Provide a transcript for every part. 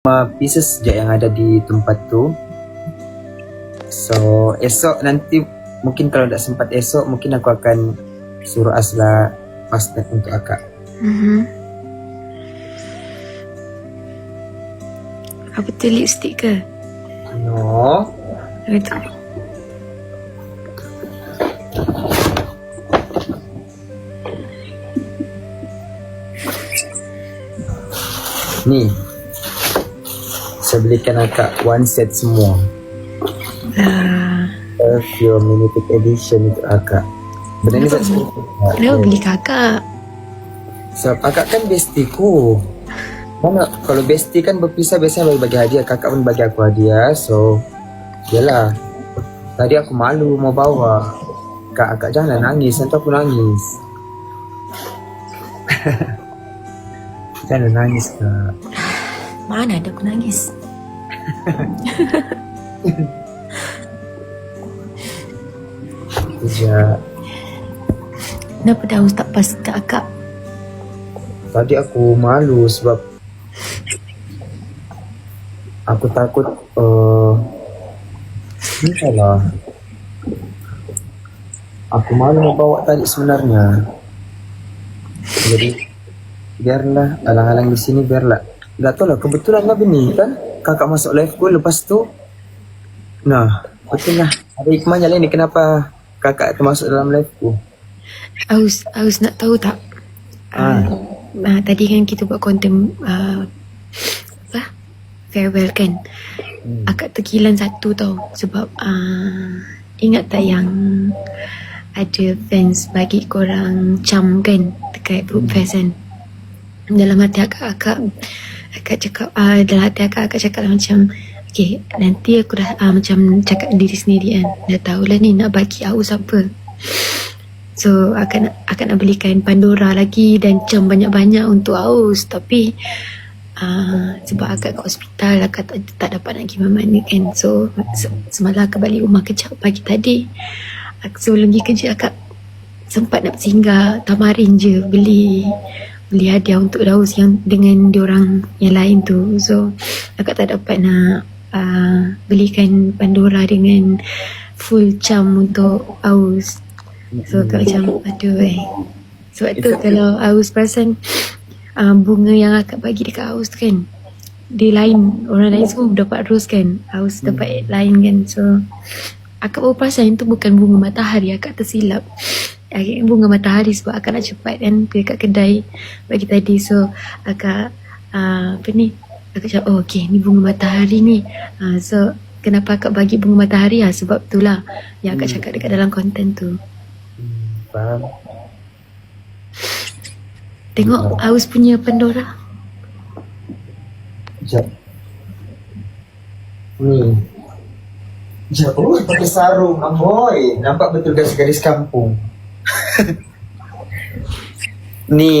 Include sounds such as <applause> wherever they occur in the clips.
lima pieces je yang ada di tempat tu. So esok nanti mungkin kalau tak sempat esok mungkin aku akan suruh Asla pasta untuk akak. Mhm. Apa tu lipstick ke? No. Apa tu? Ni. Saya belikan akak one set semua. Ah, Perfume limited edition untuk akak. Benda ni tak semua. kenapa beli kakak? Sebab akak kan bestie ku. Mana kalau bestie kan berpisah biasanya bagi-bagi hadiah. Kakak pun bagi aku hadiah. So, yalah. Tadi aku malu mau bawa. Kak, akak jangan nangis. Nanti aku nangis. <laughs> jangan nangis, kak. Mana ada aku nangis? Sekejap. Kenapa dah tak pas kat akak? Tadi aku malu sebab aku takut uh, entahlah. Aku malu mau bawa tadi sebenarnya. Jadi biarlah alang-alang di sini biarlah. Tak tahu lah kebetulan lah bini kan kakak masuk live ku lepas tu Nah, betul lah. Ada hikmahnya lain ni kenapa kakak termasuk dalam live ku. Aus, Aus nak tahu tak? Ah. Ah, tadi kan kita buat konten uh, apa? Farewell kan. Hmm. Akak terkilan satu tau sebab uh, ingat tak yang ada fans bagi korang cam kan dekat group Hmm. fest kan. Dalam hati akak akak akak cakap uh, dalam hati akak akak cakap lah macam Okay, nanti aku dah uh, macam cakap diri sendiri kan. Dah tahulah ni nak bagi aus apa. So akan akan nak belikan Pandora lagi dan jam banyak-banyak untuk Aus tapi uh, sebab akak kat hospital akak tak, tak dapat nak pergi mana kan so se- semalam akak balik rumah kejap pagi tadi ak, sebelum pergi kerja akak sempat nak singgah Tamarin je beli beli hadiah untuk Daus yang dengan diorang yang lain tu. So akak tak dapat nak uh, belikan Pandora dengan full cam untuk Aus. So akak macam aduh eh. Sebab tu kalau Aus perasan uh, Bunga yang akak bagi dekat Aus tu kan Dia lain Orang lain semua dapat rose kan. Aus Hmm. dapat lain kan. So Akak baru perasan itu bukan bunga matahari Akak tersilap Akak bunga matahari sebab akak nak cepat kan Pergi kat kedai Bagi tadi So akak uh, Apa ni Akak cakap oh okay ni bunga matahari ni uh, So Kenapa akak bagi bunga matahari lah Sebab tu lah Yang akak Hmm. cakap dekat dalam konten tu Hmm, faham. Tengok Aus punya Pandora. Sekejap. Ni. Sekejap. Oh, pakai sarung. Amoy. Nampak betul garis-garis kampung. <laughs> ni.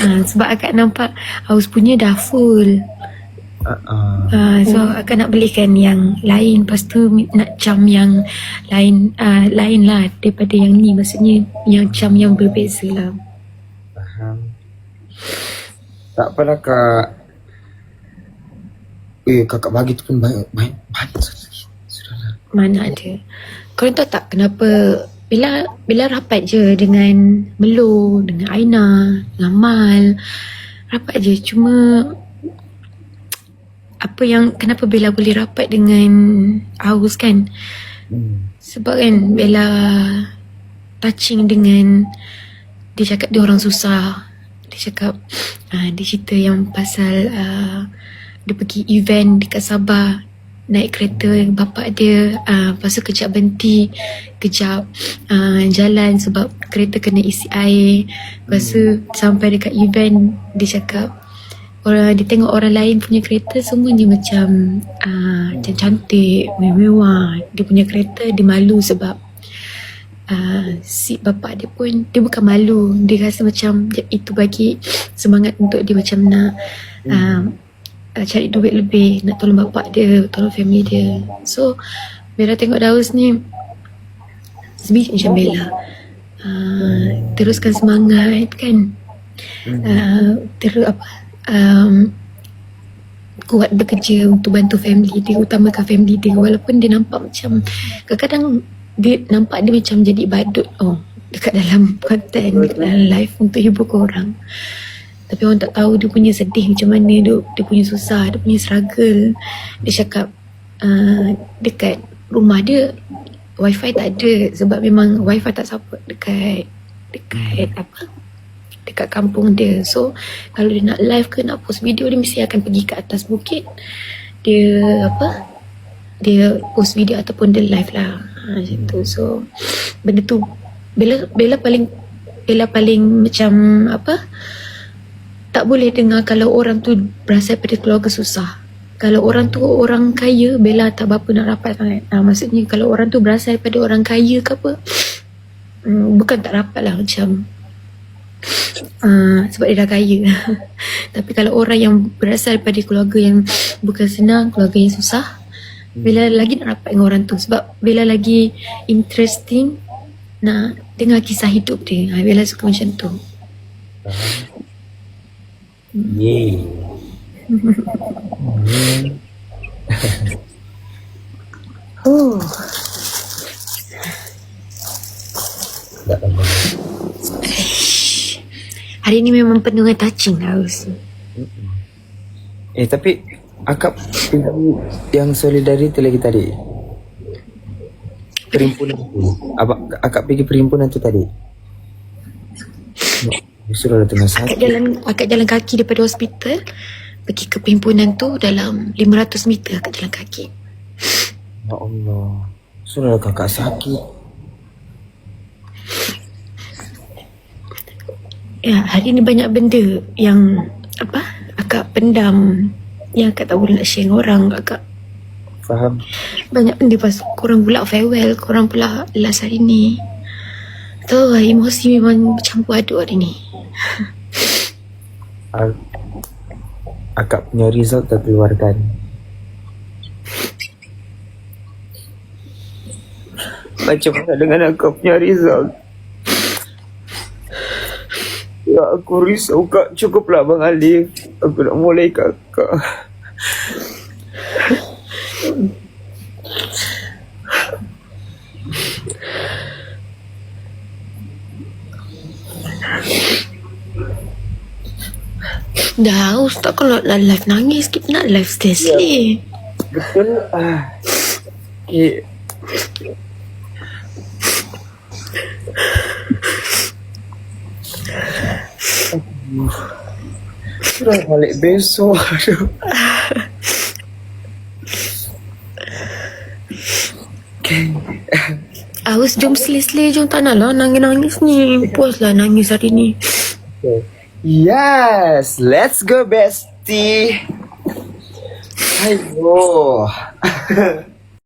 Uh, sebab akak nampak Aus punya dah full. Uh-uh. Uh, so akak nak belikan yang lain. Lepas tu nak cam yang lain uh, lain lah daripada yang ni. Maksudnya yang cam yang berbeza lah. Faham. Tak apalah kak. Eh, kakak bagi tu pun banyak. Banyak. banyak. Sudahlah. Mana ada. Korang tahu tak kenapa bila bila rapat je dengan Melo, dengan Aina, dengan Mal. Rapat je cuma apa yang kenapa Bella boleh rapat dengan Aus kan? Hmm. Sebab kan Bella touching dengan dia cakap dia orang susah. Dia cakap uh, dia cerita yang pasal uh, dia pergi event dekat Sabah naik kereta bapak dia uh, lepas tu kejap berhenti kejap uh, jalan sebab kereta kena isi air. Lepas tu sampai dekat event dia cakap orang dia tengok orang lain punya kereta semuanya macam uh, macam cantik mewah dia punya kereta dia malu sebab uh, si bapak dia pun dia bukan malu. Dia rasa macam itu bagi semangat untuk dia macam nak uh, uh, cari duit lebih nak tolong bapak dia tolong family dia. So Bella tengok Daus ni sebiji macam Bella uh, teruskan semangat kan? Uh, terus apa um, kuat bekerja untuk bantu family dia utamakan family dia. Walaupun dia nampak macam kadang-kadang dia nampak dia macam jadi badut oh dekat dalam <laughs> konten dekat dalam live untuk hibur korang tapi orang tak tahu dia punya sedih macam mana dia, dia punya susah dia punya struggle. Dia cakap uh, dekat rumah dia wifi tak ada sebab memang wifi tak support dekat dekat apa dekat kampung dia. So kalau dia nak live ke nak post video dia mesti akan pergi ke atas bukit. Dia apa dia post video ataupun dia live lah. Ha, macam tu. So benda tu Bella Bella paling Bella paling macam apa tak boleh dengar kalau orang tu berasal daripada keluarga susah. Kalau orang tu orang kaya Bella tak berapa nak rapat sangat. Ha, maksudnya kalau orang tu berasal daripada orang kaya ke apa <sniffs> hmm, bukan tak rapat lah macam uh, <sniffs> sebab dia dah kaya. <laughs> Tapi kalau orang yang berasal daripada keluarga yang <sniffs> bukan senang keluarga yang susah Bella lagi nak rapat dengan orang tu. Sebab Bella lagi interesting nak dengar kisah hidup dia. Ha, Bella suka macam tu Yeay. <laughs> Hmm. hari ni memang penuh dengan touching lah Eh tapi akak pergi yang solidariti lagi tadi. Perhimpunan tu. Akak pergi perhimpunan tu tadi. Dah tengah akak sakit. jalan akak jalan kaki daripada hospital pergi ke perhimpunan tu dalam 500 meter akak jalan kaki Ya Allah. Suruh dah kakak sakit. Ya, hari ni banyak benda yang apa? Akak pendam yang akak tak boleh nak share dengan orang. Akak Faham? banyak benda pas korang pula farewell, korang pula last hari ni. Tahu lah, emosi memang bercampur aduk hari ni. Ak- akak punya result dah. Macam mana dengan akak punya result? Ya aku risau kak Cukuplah Bang Alif Aku nak mulai kakak Dah, Ustaz kalau nak live nangis, kita nak live stay sleep. Betul ah. Okay. Sudah balik besok Aduh Aus, jom slay-slay, jom tak nak lah nangis-nangis ni. Puas lah nangis hari ni. Yes Let's go bestie. Ayo <laughs>